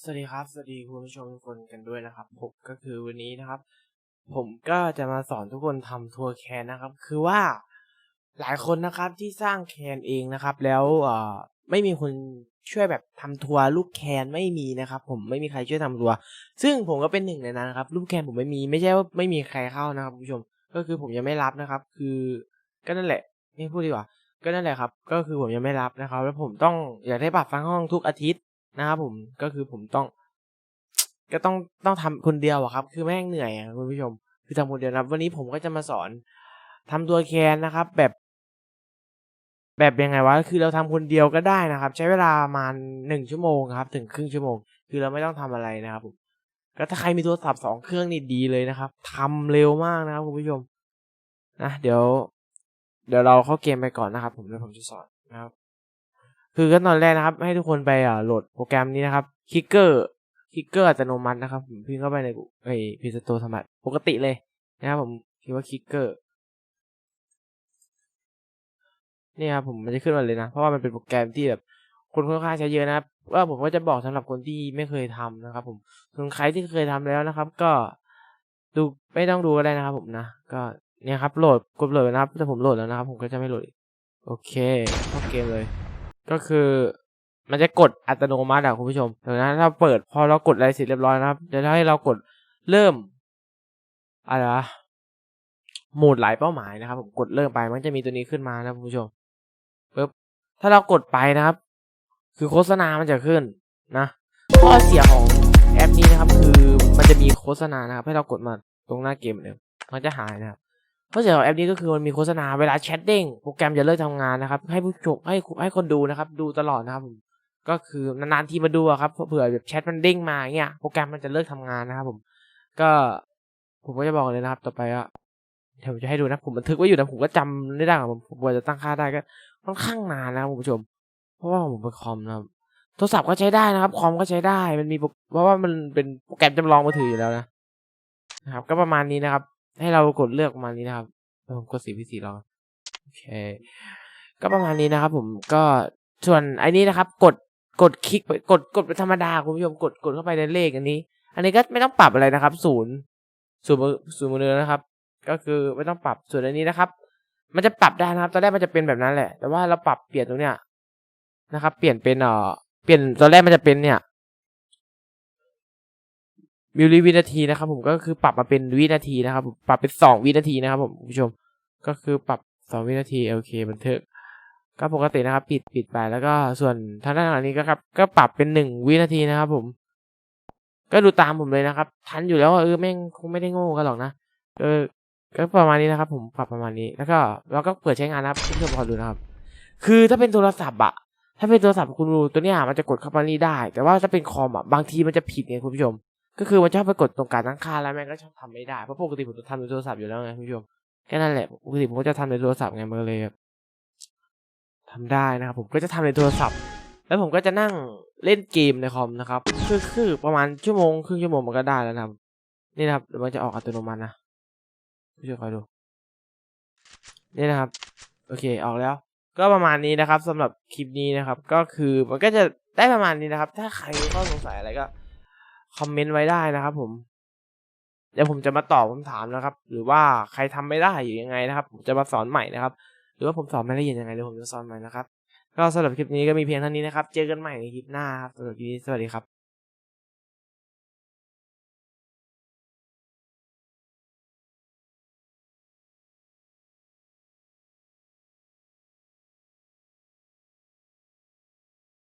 สวัสดีครับ สวัสดีคุณผู้ชมทุกคนกันด้วยนะครับ ผมก็คือวันนี้นะครับ ผมก็จะมาสอนทุกคนทำทัวร์แคนนะครับ คือว่าหลายคนนะครับที่สร้างแคนเองนะครับ แล้วเอ่อไม่มีคนช่วยแบบทำทัวร์รูปแคนไม่มีนะครับ ผมไม่มีใครช่วยทำทัวร์ซึ่งผมก็เป็นหนึ่งในนั้นนะครับรูปแคนผมไม่มีไม่ใช่ว่าไม่มีใครเข้านะครับคุณผู้ชม ก็คือผมยังไม่รับนะครับ คือก็นั่นแหละไม่พูดดีกว่า ก็นั่นแหละครับ ก็คือผมยังไม่รับนะครับ แล้วผมต้องอยากได้บัตรฟังห้องทุกอาทิตย์ นะครับผมก็คือผมต้อง ก็ต้องต้องทำคนเดียวอะครับ คือแม่งเหนื่อยอะคุณผู้ชม คือทำคนเดียวนะครับ วันนี้ผมก็จะมาสอนทำตัวแคนนะครับ แบบ แบบยังไงวะคือเราทำคนเดียวก็ได้นะครับ ใช้เวลาประมาณหนึ่งชั่วโมงครับ ถึงครึ่งชั่วโมง คือเราไม่ต้องทำอะไรนะครับผมก็ถ้าใครมีโทรศัพท์สองเครื่องนี่ดีเลยนะครับทำเร็วมากนะครับคุณผู้ชมนะเดี๋ยว เดี๋ยวเราเข้าเกมไปก่อนนะครับ ผมเดี๋ยวผมจะสอนนะครับ คือขั้นตอนแรกนะครับ ให้ทุกคนไปอ่าโหลดโปรแกรมนี้นะครับคิกเกอร์คิกเกอร์อัตโนมัตินะครับผมพิมพ์เข้าไปในไอพีสโตธรรมดปกติเลยนะครับผมคิดว่าคิกเกอร์นี่ครับผมมันจะขึ้นมาเลยนะ เพราะว่ามันเป็นโปรแกรมที่แบบคนค่อนข้างใช้เยอะนะครับว่าผมก็จะบอกสำหรับคนที่ไม่เคยทำนะครับ ผมส่วนใครที่เคยทำแล้วนะครับ ก็ดูไม่ต้องดูก็ได้นะครับผมนะก็เนี่ยครับโหลดกดโหลดนะครับแต่ผมโหลดแล้วนะครับ ผมก็จะไม่โหลด โอเคเข้าเกมเลย ก็คือมันจะกดอัตโนมัติอะคุณผู้ชมเดี๋ยวนถ้าเปิดพอเรากดอะไรเสร็จเรียบร้อยนะครับเดี๋ยวให้เรากดเริ่มอะไรวะโหมดหลายเป้าหมายนะครับ ผมกดเริ่มไปมันจะมีตัวนี้ขึ้นมานะคุณผู้ชมปึ๊บถ้าเรากดไปนะครับ คือโฆษณามันจะขึ้นนะข้อเสียของแอปนี้นะครับ คือมันจะมีโฆษณานะครับ ให้เรากดมาตรงหน้าเกมเนี่ยมันจะหายนะครับ ข้อเสียของแอปนี้ก็คือมันมีโฆษณาเวลาแชทเด้งโปรแกรมจะเลิกทำงานนะครับ ให้ผู้ชมให้ให้คนดูนะครับ ดูตลอดนะครับผมก็คือนานๆทีมาดูอะครับเผื่อแบบแชทมันเด้งมาเงี้ยโปรแกรมมันจะเลิกทำงานนะครับ ผม ก็ผมก็จะบอกเลยนะครับ ต่อไปอะเดี๋ยวผมจะให้ดูนะผมบันทึกไว้อยู่นะผมก็จำไม่ได้อะผมผมจะตั้งค่าได้ก็ค่อนข้างนานนะครับคุณผู้ชม เพราะว่าผมเป็นคอมนะครับโทรศัพท์ก็ใช้ได้นะครับคอมก็ใช้ได้มันมีโปรเพราะว่ามันเป็นโปรแกรมจำลองมือถืออยู่แล้วนะนะครับ ก็ประมาณนี้นะครับ ให้เรากดเลือกมานี้นะครับผมกดสีพี่สีรอโอเค ก็ประมาณนี้นะครับ ผมก็ส่วนไอ้นี้นะครับ กดกดคลิกไปกดกดเป็นธรรมดาคุณผู้ชมกดกดเข้าไปในเลขอันนี้ อันนี้ก็ไม่ต้องปรับอะไรนะครับศูนย์ศูนย์ศูนย์มือนะครับ ก็คือไม่ต้องปรับส่วนอันนี้นะครับ มันจะปรับได้นะครับ ตอนแรกมันจะเป็นแบบนั้นแหละ แต่ว่าเราปรับเปลี่ยนตรงเนี้ยนะครับ เปลี่ยนเป็นเอ่อเปลี่ยนตอนแรกมันจะเป็นเนี่ย มิลลิวินาทีนะครับ ผมก็คือปรับมาเป็นวินาทีนะครับ ปรับเป็นสองวินาทีนะครับผมคุณผู้ชม ก็คือปรับสองวินาทีโอเคบันทึกก็ปกตินะครับ ปิดปิดไปแล้วก็ส่วนทางด้านหลังนี้ก็ครับ ก็ปรับเป็นหนึ่งวินาทีนะครับ ผม ก็ดูตามผมเลยนะครับ ทันอยู่แล้วเออแม่งคงไม่ได้โง่กันหรอกนะเออก็ประมาณนี้นะครับ ผมปรับประมาณนี้ แล้วก็เราก็เปิดใช้งานนะครับเพื่อนๆขอดูนะครับ คือถ้าเป็นโทรศัพท์อะถ้าเป็นโทรศัพท์คุณดูตัวเนี้ยมันจะกดเข้ามานี่ได้ แต่ว่าถ้าเป็นคอมอะบางทีมันจะผิดไงคุณผู้ชม ก็คือมันชอบไปกดตรงการตั้งค่าแล้วแม่งก็ชอบทำไม่ได้ เพราะปกติผมจะทำในโทรศัพท์อยู่แล้วไงคุณผู้ชมแค่นั้นแหละปกติผมก็จะทำในโทรศัพท์ไงมันเลยแบบทำได้นะครับผมก็จะทำในโทรศัพท์ แล้วผมก็จะนั่งเล่นเกมในคอมนะครับคือคือประมาณชั่วโมงครึ่งชั่วโมงมันก็ได้แล้วนะครับนี่นะครับเดี๋ยวมันจะออกอัตโนมัตินะผู้ช่วยคอยดู นี่นะครับ โอเคออกแล้ว ก็ประมาณนี้นะครับสำหรับคลิปนี้นะครับ ก็คือมันก็จะได้ประมาณนี้นะครับ ถ้าใครมีข้อสงสัยอะไรก็ คอมเมนต์ไว้ได้นะครับผมเดี๋ยวผมจะมาตอบคำถามนะครับ หรือว่าใครทำไม่ได้อยู่ยังไงนะครับ ผมจะมาสอนใหม่นะครับ หรือว่าผมสอนไม่ละเอียดยังไงเดี๋ยวผมจะสอนใหม่นะครับ ก็สำหรับคลิปนี้ก็มีเพียงเท่านี้นะครับ เจอกันใหม่ในคลิปหน้าครับสำหรับคลิปนี้สวัสดีครับ